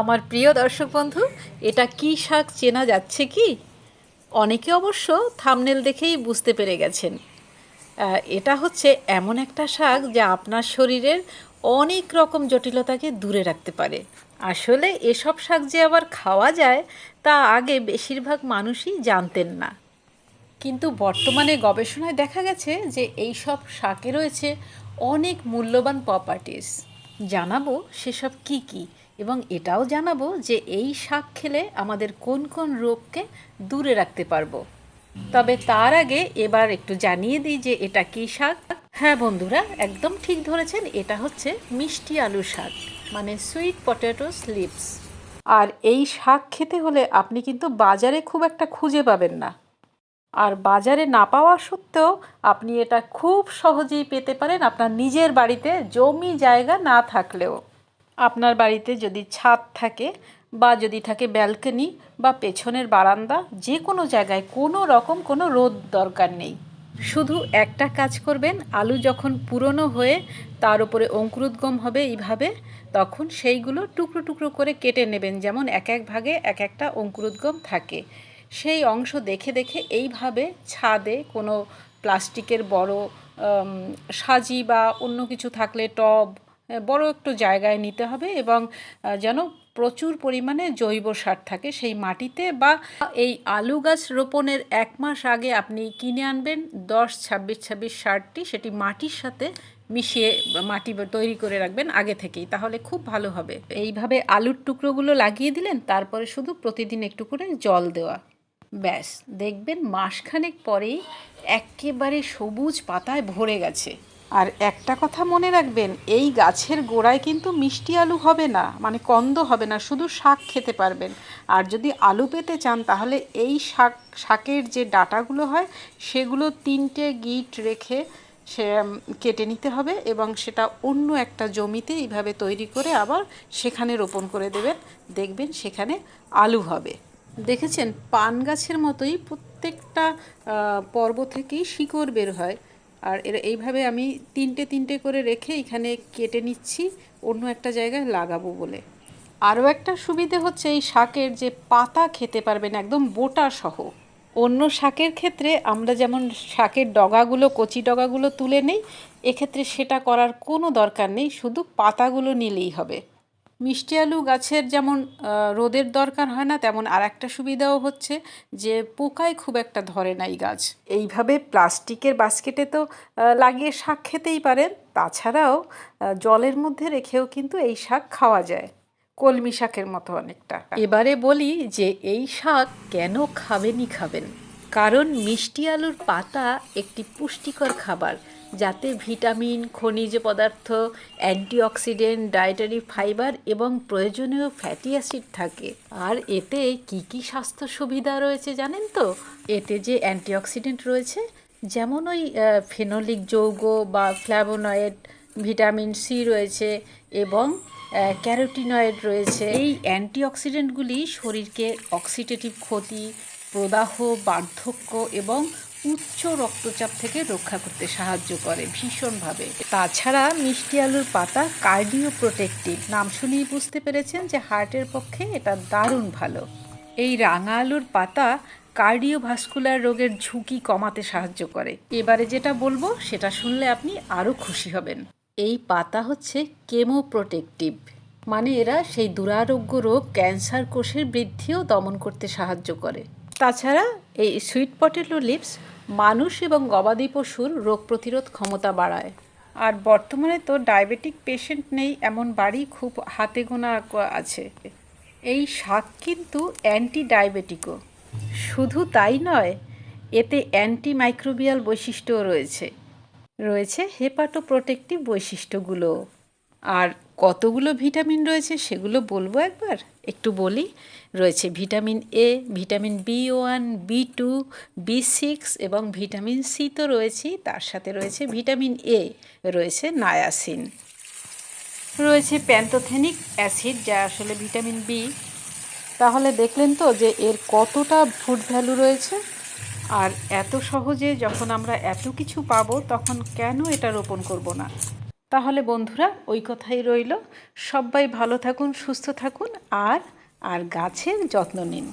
আমার প্রিয় দর্শক বন্ধু, এটা কি শাক চেনা যাচ্ছে কি? অনেকে অবশ্য থামনেল দেখেই বুঝতে পেরে গেছেন। এটা হচ্ছে এমন একটা শাক যা আপনার শরীরের অনেক রকম জটিলতাকে দূরে রাখতে পারে। আসলে এসব শাক যে আবার খাওয়া যায়, তা আগে বেশিরভাগ মানুষই জানতেন না। কিন্তু বর্তমানে গবেষণায় দেখা গেছে যে এই সব শাকে রয়েছে অনেক মূল্যবান প্রপার্টিস জানাব সেসব কি কি এবং এটাও জানাব যে এই শাক খেলে আমাদের কোন কোন রোগকে দূরে রাখতে পারব। তবে তার আগে এবার একটু জানিয়ে দিই যে এটা কি শাক? হ্যাঁ বন্ধুরা, একদম ঠিক ধরেছেন, এটা হচ্ছে মিষ্টি আলু শাক মানে সুইট পটেটো স্লিপস আর এই শাক খেতে হলে আপনি কিন্তু বাজারে খুব একটা খুঁজে পাবেন না। আর বাজারে না পাওয়া সত্ত্বেও আপনি এটা খুব সহজেই পেতে পারেন আপনার নিজের বাড়িতে জমি জায়গা না থাকলেও। আপনার বাড়িতে যদি ছাদ থাকে বা যদি থাকে ব্যালকনি বা পেছনের বারান্দা যে কোনো জায়গায় কোনো রকম কোনো রোদ দরকার নেই। শুধু একটা কাজ করবেন, আলু যখন পুরনো হয়ে তার উপরে অঙ্কুরোদ্গম হবে এইভাবে, তখন সেইগুলো টুকরো টুকরো করে কেটে নেবেন। যেমন এক এক ভাগে এক একটা অঙ্কুরোদ্গম থাকে। সেই অংশ দেখে দেখে এইভাবে ছাদে কোনো প্লাস্টিকের বড় সাজি বা অন্য কিছু থাকলে টব বড় একটু জায়গায় নিতে হবে এবং যেন প্রচুর পরিমাণে জৈব সার থাকে সেই মাটিতে বা এই আলু গাছ রোপণের এক মাস আগে আপনি কিনে আনবেন দশ ছাব্বিশ ছাব্বিশ সারটি সেটি মাটির সাথে মিশিয়ে মাটি তৈরি করে রাখবেন আগে থেকেই তাহলে খুব ভালো হবে। এইভাবে আলুর টুকরোগুলো লাগিয়ে দিলেন তারপরে শুধু প্রতিদিন একটু করে জল দেওয়া। ব্যাস, দেখবেন মাসখানেক পরেই একেবারে সবুজ পাতায় ভরে গেছে। আর একটা কথা মনে রাখবেন, এই গাছের গোড়ায় কিন্তু মিষ্টি আলু হবে না মানে কন্দ হবে না, শুধু শাক খেতে পারবেন। আর যদি আলু পেতে চান, তাহলে এই শাক, শাকের যে ডাটাগুলো হয়, সেগুলো তিনটে গিট রেখে সে কেটে নিতে হবে এবং সেটা অন্য একটা জমিতে এইভাবে তৈরি করে আবার সেখানে রোপণ করে দেবেন। দেখবেন সেখানে আলু হবে। দেখেছেন, পান গাছের মতোই প্রত্যেকটা পর্ব থেকেই শিকড় বের হয়। আর এর, এইভাবে আমি তিনটে তিনটে করে রেখে এখানে কেটে নিচ্ছি, অন্য একটা জায়গায় লাগাবো বলে। আরও একটা সুবিধে হচ্ছে এই শাকের যে পাতা খেতে পারবেন একদম বোটা সহ। অন্য শাকের ক্ষেত্রে আমরা যেমন শাকের ডগাগুলো, কচি ডগাগুলো তুলে নেই, এক্ষেত্রে সেটা করার কোনো দরকার নেই, শুধু পাতাগুলো নিলেই হবে। মিষ্টি আলু গাছের যেমন রোদের দরকার হয় না তেমন আর একটা সুবিধাও হচ্ছে যে পোকায় খুব একটা ধরে না এই গাছ। এইভাবে প্লাস্টিকের বাস্কেটে তো লাগিয়ে শাক খেতেই পারেন তাছাড়াও জলের মধ্যে রেখেও কিন্তু এই শাক খাওয়া যায় কলমি শাকের মতো অনেকটা। এবারে বলি যে এই শাক কেন খাবেনই খাবেন? কারণ মিষ্টি আলুর পাতা একটি পুষ্টিকর খাবার, যাতে ভিটামিন, খনিজ পদার্থ, অ্যান্টিঅক্সিডেন্ট, ডায়েটারি ফাইবার এবং প্রয়োজনীয় ফ্যাটি অ্যাসিড থাকে। আর এতে কি কি স্বাস্থ্য সুবিধা রয়েছে জানেন তো? এতে যে অ্যান্টিঅক্সিডেন্ট রয়েছে, যেমন ওই ফেনোলিক যৌগ বা ফ্ল্যাভোনয়েড ভিটামিন সি রয়েছে এবং ক্যারোটিনয়েড রয়েছে। এই অ্যান্টিঅক্সিডেন্টগুলি শরীরকে অক্সিডেটিভ ক্ষতি প্রদাহ, বার্ধক্য এবং উচ্চ রক্তচাপ থেকে রক্ষা করতে সাহায্য করে ভীষণভাবে। তাছাড়া মিষ্টি আলুর পাতা কার্ডিও প্রোটেক্টিভ নাম শুনেই বুঝতে পেরেছেন যে হার্টের পক্ষে এটা দারুণ ভালো। এই রাঙা আলুর পাতা কার্ডিওভাস্কুলার রোগের ঝুঁকি কমাতে সাহায্য করে। এবারে যেটা বলব, সেটা শুনলে আপনি আরও খুশি হবেন। এই পাতা হচ্ছে কেমো প্রোটেক্টিভ মানে এরা সেই দুরারোগ্য রোগ ক্যান্সার কোষের বৃদ্ধিও দমন করতে সাহায্য করে। তাছাড়া এই সুইট পটেটো লিপস মানুষ এবং গবাদি পশুর রোগ প্রতিরোধ ক্ষমতা বাড়ায়। আর বর্তমানে তো ডায়াবেটিক পেশেন্ট নেই এমন বাড়ি খুব হাতে গোনা আছে। এই শাক কিন্তু অ্যান্টি ডায়াবেটিকও শুধু তাই নয়, এতে অ্যান্টি মাইক্রোবিয়াল বৈশিষ্ট্যও রয়েছে। রয়েছে হেপাটো প্রোটেক্টিভ বৈশিষ্ট্যগুলো। আর কতগুলো ভিটামিন রয়েছে সেগুলো বলব একবার? একটু বলি। রয়েছে vitamin A vitamin B one B two B six এবং ভিটামিন সি তো রয়েছেই তার সাথে রয়েছে ভিটামিন এ রয়েছে নায়াসিন। রয়েছে প্যান্টোথেনিক অ্যাসিড, যা আসলে ভিটামিন বি তাহলে দেখলেন তো যে এর কতটা ফুড ভ্যালু রয়েছে। আর এত সহজে যখন আমরা এত কিছু পাবো, তখন কেন এটা রোপণ করব না? তাহলে বন্ধুরা ওই কথাই রইল। সবাই ভালো থাকুন, সুস্থ থাকুন, আর আর গাছের যত্ন নিন।